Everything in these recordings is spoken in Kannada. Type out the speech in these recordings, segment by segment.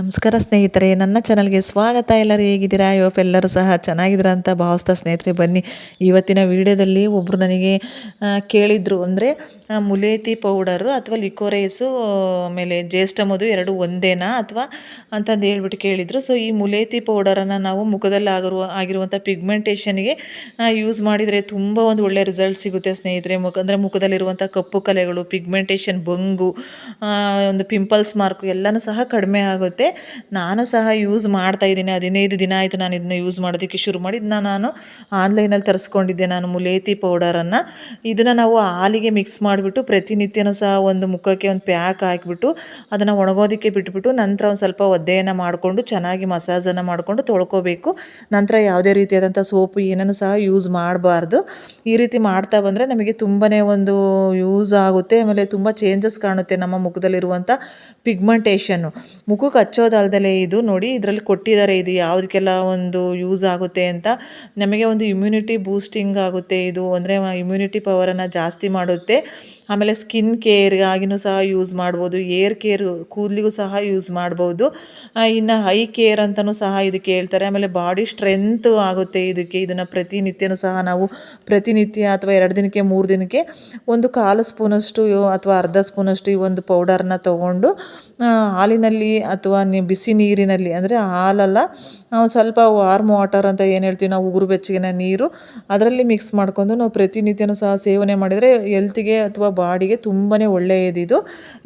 ನಮಸ್ಕಾರ ಸ್ನೇಹಿತರೆ, ನನ್ನ ಚಾನಲ್ಗೆ ಸ್ವಾಗತ. ಎಲ್ಲರೂ ಹೇಗಿದ್ದೀರಾ? ಇವತ್ತು ಎಲ್ಲರೂ ಸಹ ಚೆನ್ನಾಗಿದ್ದೀರಾ ಅಂತ ಭಾವಿಸ್ತಾ ಸ್ನೇಹಿತರೆ, ಬನ್ನಿ. ಇವತ್ತಿನ ವಿಡಿಯೋದಲ್ಲಿ ಒಬ್ಬರು ನನಗೆ ಕೇಳಿದರು. ಅಂದರೆ ಮುಲೇತಿ ಪೌಡರು ಅಥವಾ ಲಿಕೋರೈಸು ಆಮೇಲೆ ಜ್ಯೇಷ್ಠ ಎರಡು ಒಂದೇನಾ ಅಥವಾ ಅಂತಂದು ಹೇಳ್ಬಿಟ್ಟು ಕೇಳಿದರು. ಸೊ ಈ ಮುಲೇತಿ ಪೌಡರನ್ನು ನಾವು ಮುಖದಲ್ಲಿ ಆಗಿರುವ, ಆಗಿರುವಂಥ ಪಿಗ್ಮೆಂಟೇಷನ್ಗೆ ಯೂಸ್ ಮಾಡಿದರೆ ತುಂಬ ಒಂದು ಒಳ್ಳೆಯ ರಿಸಲ್ಟ್ ಸಿಗುತ್ತೆ ಸ್ನೇಹಿತರೆ. ಮುಖ, ಅಂದರೆ ಮುಖದಲ್ಲಿರುವಂಥ ಕಪ್ಪು ಕಲೆಗಳು, ಪಿಗ್ಮೆಂಟೇಷನ್, ಬಂಗು ಒಂದು ಪಿಂಪಲ್ಸ್ ಮಾರ್ಕು ಎಲ್ಲನೂ ಸಹ ಕಡಿಮೆ ಆಗುತ್ತೆ. ನಾನು ಸಹ ಯೂಸ್ ಮಾಡ್ತಾ ಇದ್ದೀನಿ. ಹದಿನೈದು ದಿನ ಆಯಿತು ನಾನು ಇದನ್ನ ಯೂಸ್ ಮಾಡೋದಕ್ಕೆ ಶುರು ಮಾಡಿ ಇದನ್ನ ನಾನು ಆನ್ಲೈನಲ್ಲಿ ತರಿಸ್ಕೊಂಡಿದ್ದೆ ನಾನು ಮುಲೇತಿ ಪೌಡರನ್ನು ಇದನ್ನು ನಾವು ಹಾಲಿಗೆ ಮಿಕ್ಸ್ ಮಾಡಿಬಿಟ್ಟು ಪ್ರತಿನಿತ್ಯನೂ ಸಹ ಒಂದು ಮುಖಕ್ಕೆ ಒಂದು ಪ್ಯಾಕ್ ಹಾಕಿಬಿಟ್ಟು ಅದನ್ನು ಒಣಗೋದಕ್ಕೆ ಬಿಟ್ಬಿಟ್ಟು ನಂತರ ಒಂದು ಸ್ವಲ್ಪ ಒದ್ದೆಯನ್ನು ಮಾಡಿಕೊಂಡು ಚೆನ್ನಾಗಿ ಮಸಾಜನ್ನು ಮಾಡಿಕೊಂಡು ತೊಳ್ಕೋಬೇಕು. ನಂತರ ಯಾವುದೇ ರೀತಿಯಾದಂಥ ಸೋಪು ಏನನ್ನು ಸಹ ಯೂಸ್ ಮಾಡಬಾರ್ದು. ಈ ರೀತಿ ಮಾಡ್ತಾ ಬಂದರೆ ನಮಗೆ ತುಂಬಾ ಒಂದು ಯೂಸ್ ಆಗುತ್ತೆ. ಆಮೇಲೆ ತುಂಬ ಚೇಂಜಸ್ ಕಾಣುತ್ತೆ ನಮ್ಮ ಮುಖದಲ್ಲಿರುವಂಥ ಪಿಗ್ಮೆಂಟೇಷನ್ನು ಮುಖಕ್ಕೆ ಹಚ್ಚೋದಲ್ದಲೇ ಇದು ನೋಡಿ, ಇದರಲ್ಲಿ ಕೊಟ್ಟಿದ್ದಾರೆ ಇದು ಯಾವುದಕ್ಕೆಲ್ಲ ಒಂದು ಯೂಸ್ ಆಗುತ್ತೆ ಅಂತ. ನಮಗೆ ಒಂದು ಇಮ್ಯುನಿಟಿ ಬೂಸ್ಟಿಂಗ್ ಆಗುತ್ತೆ ಇದು. ಅಂದರೆ ಇಮ್ಯುನಿಟಿ ಪವರನ್ನು ಜಾಸ್ತಿ ಮಾಡುತ್ತೆ. ಆಮೇಲೆ ಸ್ಕಿನ್ ಕೇರ್ಗಾಗಿನೂ ಸಹ ಯೂಸ್ ಮಾಡ್ಬೋದು ಏರ್ ಕೇರ್ ಕೂದಲಿಗೂ ಸಹ ಯೂಸ್ ಮಾಡ್ಬೋದು. ಇನ್ನು ಹೈ ಕೇರ್ ಅಂತಲೂ ಸಹ ಇದಕ್ಕೆ ಹೇಳ್ತಾರೆ. ಆಮೇಲೆ ಬಾಡಿ ಸ್ಟ್ರೆಂತ್ ಆಗುತ್ತೆ ಇದಕ್ಕೆ, ಇದನ್ನು ಪ್ರತಿನಿತ್ಯನೂ ಸಹ ನಾವು ಪ್ರತಿನಿತ್ಯ ಅಥವಾ ಎರಡು ದಿನಕ್ಕೆ, ಮೂರು ದಿನಕ್ಕೆ ಒಂದು ಕಾಲು ಸ್ಪೂನಷ್ಟು ಅಥವಾ ಅರ್ಧ ಸ್ಪೂನಷ್ಟು ಈ ಒಂದು ಪೌಡರ್ನ ತೊಗೊಂಡು ಹಾಲಿನಲ್ಲಿ ಅಥವಾ ಬಿಸಿ ನೀರಿನಲ್ಲಿ ಅಂದರೆ ಹಾಲಲ್ಲ ನಾವು ಸ್ವಲ್ಪ ವಾರ್ಮ್ ವಾಟರ್ ಅಂತ ಏನು ಹೇಳ್ತೀವಿ ನಾವು ಉಗುರು ಬೆಚ್ಚಗಿನ ನೀರು, ಅದರಲ್ಲಿ ಮಿಕ್ಸ್ ಮಾಡ್ಕೊಂಡು ನಾವು ಪ್ರತಿನಿತ್ಯನೂ ಸಹ ಸೇವನೆ ಮಾಡಿದರೆ ಎಲ್ತಿಗೆ ಅಥವಾ ಬಾಡಿಗೆ ತುಂಬಾ ಒಳ್ಳೆಯದಿದು.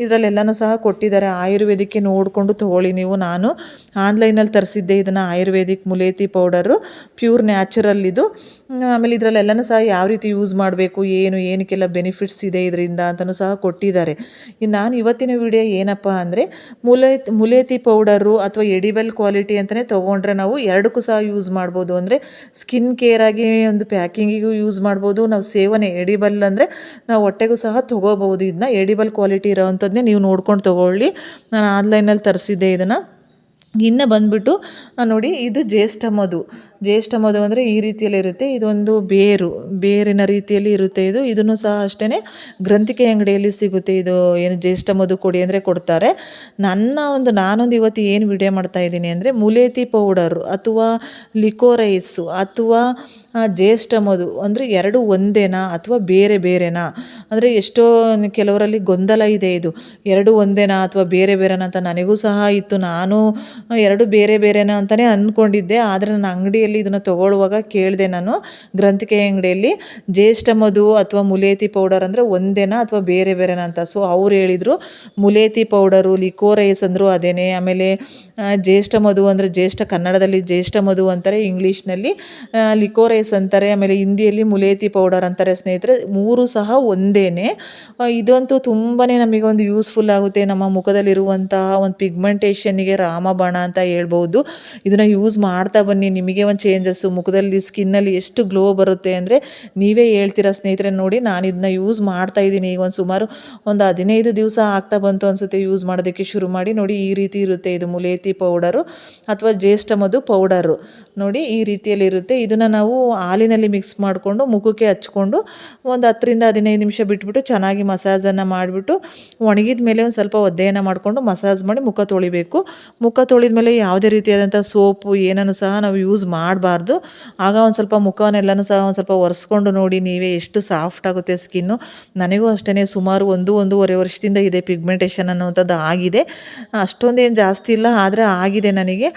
ಇದರಲ್ಲೆಲ್ಲನೂ ಸಹ ಕೊಟ್ಟಿದ್ದಾರೆ. ಆಯುರ್ವೇದಿಕ್ಕೆ ನೋಡಿಕೊಂಡು ತೊಗೊಳ್ಳಿ ನೀವು. ನಾನು ಆನ್ಲೈನಲ್ಲಿ ತರಿಸಿದ್ದೆ ಇದನ್ನು ಆಯುರ್ವೇದಿಕ್ ಮುಲೇತಿ ಪೌಡರು. ಪ್ಯೂರ್ ನ್ಯಾಚುರಲ್ ಇದು. ಆಮೇಲೆ ಇದರಲ್ಲೆಲ್ಲನೂ ಸಹ ಯಾವ ರೀತಿ ಯೂಸ್ ಮಾಡಬೇಕು, ಏನು, ಏನಕ್ಕೆಲ್ಲ ಬೆನಿಫಿಟ್ಸ್ ಇದೆ ಇದರಿಂದ ಅಂತಲೂ ಸಹ ಕೊಟ್ಟಿದ್ದಾರೆ. ನಾನು ಇವತ್ತಿನ ವಿಡಿಯೋ ಏನಪ್ಪ ಅಂದರೆ, ಮುಲೇ, ಮುಲೇತಿ ಪೌಡರು ಅಥವಾ ಎಡಿಬಲ್ ಕ್ವಾಲಿಟಿ ಅಂತಲೇ ತೊಗೊಂಡ್ರೆ ನಾವು ಎರಡಕ್ಕೂ ಸಹ ಯೂಸ್ ಮಾಡ್ಬೋದು. ಅಂದರೆ ಸ್ಕಿನ್ ಕೇರಾಗಿ ಒಂದು ಪ್ಯಾಕಿಂಗಿಗೂ ಯೂಸ್ ಮಾಡ್ಬೋದು. ನಾವು ಸೇವನೆ ಎಡಿಬಲ್ ಅಂದರೆ ನಾವು ಹೊಟ್ಟೆಗೂ ಸಹ ತೊಗೋಬೋದು ಇದನ್ನ ಎಡಿಬಲ್ ಕ್ವಾಲಿಟಿ ಇರೋವಂಥದ್ದನ್ನೇ ನೀವು ನೋಡ್ಕೊಂಡು ತೊಗೊಳ್ಳಿ. ನಾನು ಆನ್ಲೈನಲ್ಲಿ ತರಿಸಿದ್ದೆ ಇದನ್ನು. ಇನ್ನು ಬಂದ್ಬಿಟ್ಟು ನೋಡಿ, ಇದು ಜೇಸ್ಟಮ್ ಮಧು. ಜ್ಯೇಷ್ಠ ಮಧು ಅಂದರೆ ಈ ರೀತಿಯಲ್ಲಿ ಇರುತ್ತೆ. ಇದೊಂದು ಬೇರು, ಬೇರಿನ ರೀತಿಯಲ್ಲಿ ಇರುತ್ತೆ ಇದು. ಇದನ್ನು ಸಹ ಅಷ್ಟೇ ಗ್ರಂಥಿಕೆ ಅಂಗಡಿಯಲ್ಲಿ ಸಿಗುತ್ತೆ. ಇದು ಏನು ಜ್ಯೇಷ್ಠ ಮಧು ಕೊಡಿ ಅಂದರೆ ಕೊಡ್ತಾರೆ. ನನ್ನ ಒಂದು, ನಾನೊಂದು ಇವತ್ತು ಏನು ವಿಡಿಯೋ ಮಾಡ್ತಾ ಇದ್ದೀನಿ ಅಂದರೆ ಮುಲೇತಿ ಪೌಡರು ಅಥವಾ ಲಿಕೋರೈಸು ಅಥವಾ ಜ್ಯೇಷ್ಠ ಮಧು ಅಂದರೆ ಎರಡು ಒಂದೇನಾ ಅಥವಾ ಬೇರೆ ಬೇರೆನಾ? ಅಂದರೆ ಎಷ್ಟೋ ಕೆಲವರಲ್ಲಿ ಗೊಂದಲ ಇದೆ ಇದು. ಎರಡು ಒಂದೇನಾ ಅಥವಾ ಬೇರೆ ಬೇರೆನಾ ಅಂತ ನನಗೂ ಸಹ ಇತ್ತು. ನಾನು ಎರಡು ಬೇರೆ ಬೇರೆನಾ ಅಂತಲೇ ಅಂದ್ಕೊಂಡಿದ್ದೆ ಆದರೆ ನಾನು ಅಂಗಡಿಯಲ್ಲಿ ಇದನ್ನು ತೊಗೊಳ್ಳುವಾಗ ಕೇಳಿದೆ ನಾನು ಗ್ರಂಥಿಕೆ ಅಂಗಡಿಯಲ್ಲಿ ಜ್ಯೇಷ್ಠ ಮಧು ಅಥವಾ ಮುಲೇತಿ ಪೌಡರ್ ಅಂದರೆ ಒಂದೇನಾ ಅಥವಾ ಬೇರೆ ಬೇರೆನಾ ಅಂತ. ಸೊ ಅವ್ರು ಹೇಳಿದರು, ಮುಲೇತಿ ಪೌಡರು ಲಿಕೋರೈಸ್ ಅಂದರು ಅದೇನೇ. ಆಮೇಲೆ ಜ್ಯೇಷ್ಠ ಮಧು ಅಂದರೆ ಜ್ಯೇಷ್ಠ ಕನ್ನಡದಲ್ಲಿ ಜ್ಯೇಷ್ಠ ಮಧು ಅಂತಾರೆ, ಇಂಗ್ಲೀಷ್ನಲ್ಲಿ ಲಿಕೋರೈಸ್ ಅಂತಾರೆ, ಆಮೇಲೆ ಹಿಂದಿಯಲ್ಲಿ ಮುಲೇತಿ ಪೌಡರ್ ಅಂತಾರೆ ಸ್ನೇಹಿತರೆ. ಮೂರು ಸಹ ಒಂದೇನೆ. ಇದಂತೂ ತುಂಬಾ ನಮಗೆ ಒಂದು ಯೂಸ್ಫುಲ್ ಆಗುತ್ತೆ. ನಮ್ಮ ಮುಖದಲ್ಲಿರುವಂತಹ ಒಂದು ಪಿಗ್ಮೆಂಟೇಷನ್ಗೆ ರಾಮಬಾಣ ಅಂತ ಹೇಳ್ಬೋದು. ಇದನ್ನು ಯೂಸ್ ಮಾಡ್ತಾ ಬನ್ನಿ. ನಿಮಗೆ ಒಂದು ಚೇಂಜಸ್ಸು ಮುಖದಲ್ಲಿ ಸ್ಕಿನ್ನಲ್ಲಿ ಎಷ್ಟು ಗ್ಲೋ ಬರುತ್ತೆ ಅಂದರೆ ನೀವೇ ಹೇಳ್ತೀರಾ ಸ್ನೇಹಿತರೆ ನೋಡಿ, ನಾನು ಇದನ್ನ ಯೂಸ್ ಮಾಡ್ತಾ ಇದ್ದೀನಿ. ಈಗ ಒಂದು ಸುಮಾರು ಒಂದು ಹದಿನೈದು ದಿವಸ ಆಗ್ತಾ ಬಂತು ಅನಿಸುತ್ತೆ ಯೂಸ್ ಮಾಡೋದಕ್ಕೆ ಶುರು ಮಾಡಿ. ನೋಡಿ, ಈ ರೀತಿ ಇರುತ್ತೆ ಇದು ಮುಲೇತಿ ಪೌಡರು ಅಥವಾ ಜ್ಯೇಷ್ಠ ಮಧು ಪೌಡರು ನೋಡಿ, ಈ ರೀತಿಯಲ್ಲಿ ಇರುತ್ತೆ. ಇದನ್ನು ನಾವು ಹಾಲಿನಲ್ಲಿ ಮಿಕ್ಸ್ ಮಾಡಿಕೊಂಡು, ಮುಖಕ್ಕೆ ಹಚ್ಕೊಂಡು ಒಂದು ಹತ್ತರಿಂದ ಹದಿನೈದು ನಿಮಿಷ ಬಿಟ್ಬಿಟ್ಟು ಚೆನ್ನಾಗಿ ಮಸಾಜನ್ನು ಮಾಡಿಬಿಟ್ಟು, ಒಣಗಿದ ಮೇಲೆ ಒಂದು ಸ್ವಲ್ಪ ಒದ್ದೆಯನ್ನು ಮಾಡಿಕೊಂಡು ಮಸಾಜ್ ಮಾಡಿ ಮುಖ ತೊಳಿಬೇಕು. ಮುಖ ತೊಳೆದ ಮೇಲೆ ಯಾವುದೇ ರೀತಿಯಾದಂಥ ಸೋಪು ಏನನ್ನು ಸಹ ನಾವು ಯೂಸ್ ಮಾಡಬಾರ್ದು. ಆಗ ಒಂದು ಸ್ವಲ್ಪ ಮುಖವನ್ನೆಲ್ಲನೂ ಸಹ ಒಂದು ಸ್ವಲ್ಪ ಒರೆಸ್ಕೊಂಡು ನೋಡಿ, ನೀವೇ ಎಷ್ಟು ಸಾಫ್ಟ್ ಆಗುತ್ತೆ ಸ್ಕಿನ್ನು. ನನಗೂ ಅಷ್ಟೇ ಸುಮಾರು ಒಂದು, ಒಂದೂವರೆ ವರ್ಷದಿಂದ ಇದೆ ಪಿಗ್ಮೆಂಟೇಷನ್ ಅನ್ನುವಂಥದ್ದು ಆಗಿದೆ. ಅಷ್ಟೊಂದೇನು ಜಾಸ್ತಿ ಇಲ್ಲ, ಆದರೆ ಆಗಿದೆ ನನಗೆ.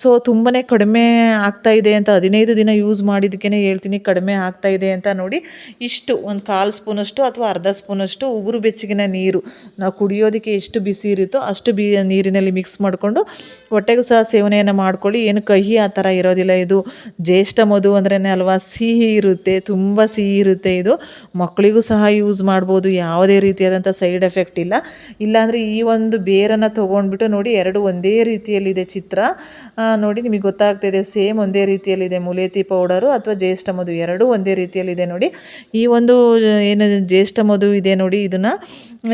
ಸೊ ತುಂಬಾ ಕಡಿಮೆ ಆಗ್ತಾ ಇದೆ ಅಂತ ಹದಿನೈದು ದಿನ ಯೂಸ್ ಮಾಡಿದ್ದಕ್ಕೇ ಹೇಳ್ತೀನಿ, ಕಡಿಮೆ ಆಗ್ತಾ ಇದೆ ಅಂತ ನೋಡಿ. ಇಷ್ಟು, ಒಂದು ಕಾಲು ಸ್ಪೂನಷ್ಟು ಅಥವಾ ಅರ್ಧ ಸ್ಪೂನಷ್ಟು ಉಗುರು ಬೆಚ್ಚಗಿನ ನೀರು. ನಾವು ಕುಡಿಯೋದಕ್ಕೆ ಎಷ್ಟು ಬಿಸಿ ಇರುತ್ತೋ ಅಷ್ಟು ಬಿ ನೀರಿನಲ್ಲಿ ಮಿಕ್ಸ್ ಮಾಡಿಕೊಂಡು, ಹೊಟ್ಟೆಗೂ ಸಹ ಸೇವನೆಯನ್ನು ಮಾಡ್ಕೊಳ್ಳಿ. ಏನು ಕಹಿ ಆ ಥರ ಇರೋದಿಲ್ಲ, ಇದು ಜ್ಯೇಷ್ಠ ಮಧು ಅಂದ್ರೇ ಅಲ್ವಾ? ಸಿಹಿ ಇರುತ್ತೆ, ತುಂಬ ಸಿಹಿ ಇರುತ್ತೆ ಇದು. ಮಕ್ಕಳಿಗೂ ಸಹ ಯೂಸ್ ಮಾಡ್ಬೋದು, ಯಾವುದೇ ರೀತಿಯಾದಂಥ ಸೈಡ್ ಎಫೆಕ್ಟ್ ಇಲ್ಲ. ಇಲ್ಲಾಂದರೆ ಈ ಒಂದು ಬೇರನ್ನು ತೊಗೊಂಡ್ಬಿಟ್ಟು ನೋಡಿ, ಎರಡು ಒಂದೇ ರೀತಿಯಲ್ಲಿದೆ ಚಿತ್ರ. ನೋಡಿ ನಿಮಗೆ ಗೊತ್ತಾಗ್ತಿದೆ ಸೇಮ್ ಒಂದೇ ರೀತಿಯಲ್ಲಿದೆ ಮುಲೇತಿ ಪೌಡರು ಅಥವಾ ಜ್ಯೇಷ್ಠ ಮಧು, ಎರಡೂ ಒಂದೇ ರೀತಿಯಲ್ಲಿದೆ ನೋಡಿ. ಈ ಒಂದು ಏನು ಜ್ಯೇಷ್ಠ ಮಧು ಇದೆ ನೋಡಿ ಇದನ್ನು.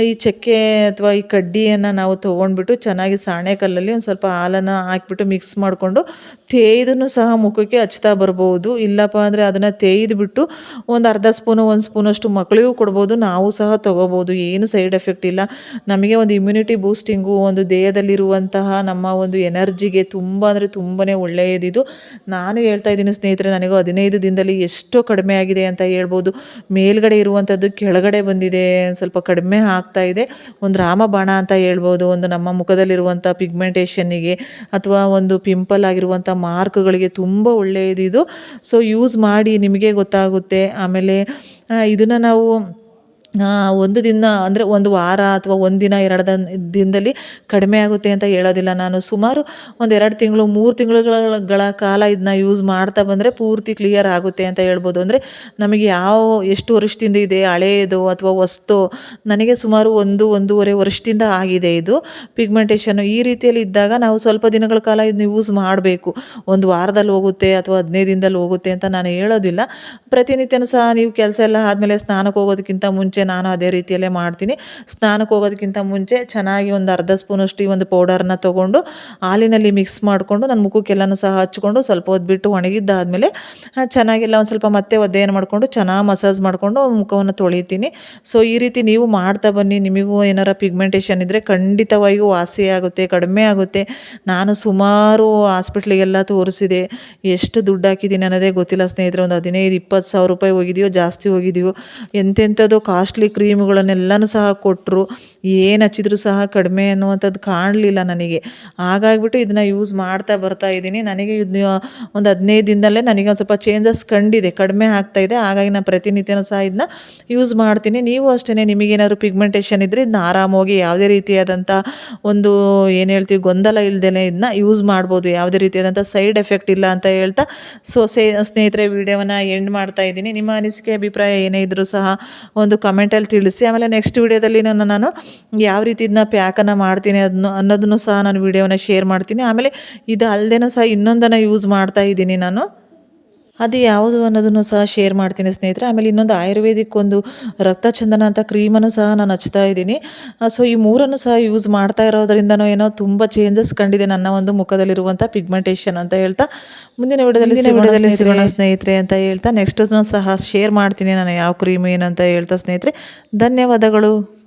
ಈ ಚಕ್ಕೆ ಅಥವಾ ಈ ಕಡ್ಡಿಯನ್ನು ನಾವು ತೊಗೊಂಡ್ಬಿಟ್ಟು ಚೆನ್ನಾಗಿ ಸಾಣೆ ಕಲ್ಲಲ್ಲಿ ಒಂದು ಸ್ವಲ್ಪ ಹಾಲನ್ನು ಹಾಕ್ಬಿಟ್ಟು ಮಿಕ್ಸ್ ಮಾಡಿಕೊಂಡು, ತೇಯ್ದನ್ನು ಸಹ ಮುಖಕ್ಕೆ ಹಚ್ತಾ ಬರ್ಬೋದು. ಇಲ್ಲಪ್ಪ ಅಂದರೆ ಅದನ್ನು ತೇಯ್ದುಬಿಟ್ಟು ಒಂದು ಅರ್ಧ ಸ್ಪೂನು, ಒಂದು ಸ್ಪೂನಷ್ಟು ಮಕ್ಕಳಿಗೂ ಕೊಡ್ಬೋದು. ನಾವು ಸಹ ತೊಗೋಬೋದು. ಏನು ಸೈಡ್ ಎಫೆಕ್ಟ್ ಇಲ್ಲ. ನಮಗೆ ಒಂದು ಇಮ್ಯುನಿಟಿ ಬೂಸ್ಟಿಂಗು ಒಂದು ದೇಹದಲ್ಲಿರುವಂತಹ ನಮ್ಮ ಒಂದು ಎನರ್ಜಿಗೆ ತುಂಬ ಅಂದರೆ ತುಂಬಾ ಒಳ್ಳೆಯದಿದು. ನಾನು ಹೇಳ್ತಾ ಇದ್ದೀನಿ ಸ್ನೇಹಿತರೆ, ನನಗೂ ಹದಿನೈದು ದಿನದಲ್ಲಿ ಎಷ್ಟೋ ಕಡಿಮೆ ಆಗಿದೆ ಅಂತ ಹೇಳ್ಬೋದು. ಮೇಲ್ಗಡೆ ಇರುವಂಥದ್ದು ಕೆಳಗಡೆ ಬಂದಿದೆ. ಸ್ವಲ್ಪ ಕಡಿಮೆ ಆಗ್ತಾ ಇದೆ. ಒಂದು ರಾಮಬಾಣ ಅಂತ ಹೇಳ್ಬೋದು. ಒಂದು ನಮ್ಮ ಮುಖದಲ್ಲಿರುವಂಥ ಪಿಗ್ಮೆಂಟೇಷನ್ನಿಗೆ ಅಥವಾ ಒಂದು ಪಿಂಪಲ್ ಆಗಿರುವಂಥ ಮಾರ್ಕ್ಗಳಿಗೆ ತುಂಬ ಒಳ್ಳೆಯದಿದು. ಸೊ ಯೂಸ್ ಮಾಡಿ ನಿಮಗೆ ಗೊತ್ತಾಗುತ್ತೆ. ಆಮೇಲೆ ಇದನ್ನು ನಾವು ಒಂದು ದಿನ ಅಂದರೆ ಒಂದು ವಾರ ಅಥವಾ ಒಂದು ದಿನ ಎರಡು ದನ್ ದಿನದಲ್ಲಿ ಕಡಿಮೆ ಆಗುತ್ತೆ ಅಂತ ಹೇಳೋದಿಲ್ಲ ನಾನು. ಸುಮಾರು ಒಂದು ಎರಡು ತಿಂಗಳು, ಮೂರು ತಿಂಗಳುಗಳ ಕಾಲ ಇದನ್ನ ಯೂಸ್ ಮಾಡ್ತಾ ಬಂದರೆ ಪೂರ್ತಿ ಕ್ಲಿಯರ್ ಆಗುತ್ತೆ ಅಂತ ಹೇಳ್ಬೋದು. ಅಂದರೆ ನಮಗೆ ಯಾವ, ಎಷ್ಟು ವರ್ಷದಿಂದ ಇದೆ ಹಳೆಯದು ಅಥವಾ ವಸ್ತು ನನಗೆ ಸುಮಾರು ಒಂದು, ಒಂದೂವರೆ ವರ್ಷದಿಂದ ಆಗಿದೆ ಇದು. ಪಿಗ್ಮೆಂಟೇಷನ್ನು ಈ ರೀತಿಯಲ್ಲಿ ಇದ್ದಾಗ ನಾವು ಸ್ವಲ್ಪ ದಿನಗಳ ಕಾಲ ಇದನ್ನ ಯೂಸ್ ಮಾಡಬೇಕು. ಒಂದು ವಾರದಲ್ಲಿ ಹೋಗುತ್ತೆ ಅಥವಾ ಹದಿನೈದು ದಿನದಲ್ಲಿ ಹೋಗುತ್ತೆ ಅಂತ ನಾನು ಹೇಳೋದಿಲ್ಲ. ಪ್ರತಿನಿತ್ಯನೂ ಸಹ ನೀವು ಕೆಲಸ ಎಲ್ಲ ಆದಮೇಲೆ ಸ್ನಾನಕ್ಕೆ ಹೋಗೋದಕ್ಕಿಂತ ಮುಂಚೆ ನಾನು ಅದೇ ರೀತಿಯಲ್ಲೇ ಮಾಡ್ತೀನಿ. ಸ್ನಾನಕ್ಕೆ ಹೋಗೋದಕ್ಕಿಂತ ಮುಂಚೆ ಚೆನ್ನಾಗಿ ಒಂದು ಅರ್ಧ ಸ್ಪೂನಷ್ಟು ಈ ಒಂದು ಪೌಡರನ್ನ ತೊಗೊಂಡು ಹಾಲಿನಲ್ಲಿ ಮಿಕ್ಸ್ ಮಾಡಿಕೊಂಡು ನನ್ನ ಮುಖಕ್ಕೆಲ್ಲನೂ ಸಹ ಹಚ್ಕೊಂಡು ಸ್ವಲ್ಪ ಹೊತ್ತು ಬಿಟ್ಟು ಒಣಗಿದ್ದಾದಮೇಲೆ ಚೆನ್ನಾಗಿಲ್ಲ ಒಂದು ಸ್ವಲ್ಪ ಮತ್ತೆ ಒದ್ದೆಯನ್ನು ಮಾಡಿಕೊಂಡು ಚೆನ್ನಾಗಿ ಮಸಾಜ್ ಮಾಡಿಕೊಂಡು ಮುಖವನ್ನು ತೊಳಿತೀನಿ. ಸೊ, ಈ ರೀತಿ ನೀವು ಮಾಡ್ತಾ ಬನ್ನಿ. ನಿಮಗೂ ಏನಾರ ಪಿಗ್ಮೆಂಟೇಷನ್ ಇದ್ದರೆ ಖಂಡಿತವಾಗಿಯೂ ವಾಸಿ ಆಗುತ್ತೆ, ಕಡಿಮೆ ಆಗುತ್ತೆ. ನಾನು ಸುಮಾರು ಹಾಸ್ಪಿಟ್ಲಿಗೆಲ್ಲ ತೋರಿಸಿದೆ. ಎಷ್ಟು ದುಡ್ಡು ಹಾಕಿದ್ದೀನಿ ಅನ್ನೋದೇ ಗೊತ್ತಿಲ್ಲ ಸ್ನೇಹಿತರೆ. ಒಂದು ಹದಿನೈದು, ಇಪ್ಪತ್ತು ಸಾವಿರ ರೂಪಾಯಿ ಹೋಗಿದೆಯೋ, ಜಾಸ್ತಿ ಹೋಗಿದೆಯೋ, ಎಂತೆಂಥದ್ದು ಕಾಸ್ಟ್ಲಿ ಕ್ರೀಮ್ಗಳನ್ನೆಲ್ಲನೂ ಸಹ ಕೊಟ್ಟರು ಏನು ಹಚ್ಚಿದ್ರು ಸಹ ಕಡಿಮೆ ಅನ್ನುವಂಥದ್ದು ಕಾಣಲಿಲ್ಲ ನನಗೆ. ಹಾಗಾಗಿಬಿಟ್ಟು ಇದನ್ನ ಯೂಸ್ ಮಾಡ್ತಾ ಬರ್ತಾ ಇದ್ದೀನಿ. ನನಗೆ ಇದು ಒಂದು ಹದಿನೈದು ದಿನದಲ್ಲೇ ನನಗೆ ಒಂದು ಸ್ವಲ್ಪ ಚೇಂಜಸ್ ಕಂಡಿದೆ. ಕಡಿಮೆ ಆಗ್ತಾ ಇದೆ. ಹಾಗಾಗಿ ನಾನು ಪ್ರತಿನಿತ್ಯನೂ ಸಹ ಇದನ್ನ ಯೂಸ್ ಮಾಡ್ತೀನಿ. ನೀವು ಅಷ್ಟೇ ನಿಮಗೇನಾದ್ರು ಪಿಗ್ಮೆಂಟೇಷನ್ ಇದ್ದರೆ ಇದನ್ನ ಆರಾಮಾಗಿ ಯಾವುದೇ ರೀತಿಯಾದಂಥ ಒಂದು ಏನು ಹೇಳ್ತೀವಿ ಗೊಂದಲ ಇಲ್ಲದೇ ಇದನ್ನ ಯೂಸ್ ಮಾಡ್ಬೋದು. ಯಾವುದೇ ರೀತಿಯಾದಂಥ ಸೈಡ್ ಎಫೆಕ್ಟ್ ಇಲ್ಲ ಅಂತ ಹೇಳ್ತಾ ಸೊ ಸೇ ಸ್ನೇಹಿತರೆ ವಿಡಿಯೋವನ್ನು ಎಂಡ್ ಮಾಡ್ತಾ ಇದ್ದೀನಿ. ನಿಮ್ಮ ಅನಿಸಿಕೆ, ಅಭಿಪ್ರಾಯ ಏನೇ ಇದ್ದರೂ ಸಹ ಒಂದು ಕಮೆಂಟಲ್ಲಿ ತಿಳಿಸಿ. ಆಮೇಲೆ ನೆಕ್ಸ್ಟ್ ವೀಡಿಯೋದಲ್ಲಿ ನಾನು ನಾನು ಯಾವ ರೀತಿ ಇದನ್ನ ಪ್ಯಾಕನ್ನು ಮಾಡ್ತೀನಿ ಅದನ್ನು ಅನ್ನೋದನ್ನು ಸಹ ನಾನು ವೀಡಿಯೋನ ಶೇರ್ ಮಾಡ್ತೀನಿ. ಆಮೇಲೆ ಇದು ಅಲ್ಲದೇನೂ ಸಹ ಇನ್ನೊಂದನ್ನು ಯೂಸ್ ಮಾಡ್ತಾ ಇದ್ದೀನಿ ನಾನು. ಅದು ಯಾವುದು ಅನ್ನೋದನ್ನು ಸಹ ಶೇರ್ ಮಾಡ್ತೀನಿ ಸ್ನೇಹಿತರೆ. ಆಮೇಲೆ ಇನ್ನೊಂದು ಆಯುರ್ವೇದಿಕ್ ಒಂದು ರಕ್ತಚಂದನ ಅಂತ ಕ್ರೀಮನ್ನು ಸಹ ನಾನು ಹಚ್ತಾ ಇದ್ದೀನಿ. ಸೊ ಈ ಮೂರನ್ನು ಸಹ ಯೂಸ್ ಮಾಡ್ತಾ ಇರೋದ್ರಿಂದನೋ ಏನೋ ತುಂಬ ಚೇಂಜಸ್ ಕಂಡಿದೆ ನನ್ನ ಒಂದು ಮುಖದಲ್ಲಿರುವಂಥ ಪಿಗ್ಮೆಂಟೇಷನ್ ಅಂತ ಹೇಳ್ತಾ ಮುಂದಿನ ವಿಡಿಯೋದಲ್ಲಿ ವಿಡಿಯೋದಲ್ಲಿ ಸಿಗೋಣ ಸ್ನೇಹಿತರೆ ಅಂತ ಹೇಳ್ತಾ ನೆಕ್ಸ್ಟ್ ಸಹ ಶೇರ್ ಮಾಡ್ತೀನಿ ನಾನು ಯಾವ ಕ್ರೀಮ್ ಏನಂತ ಹೇಳ್ತಾ ಸ್ನೇಹಿತರೆ. ಧನ್ಯವಾದಗಳು.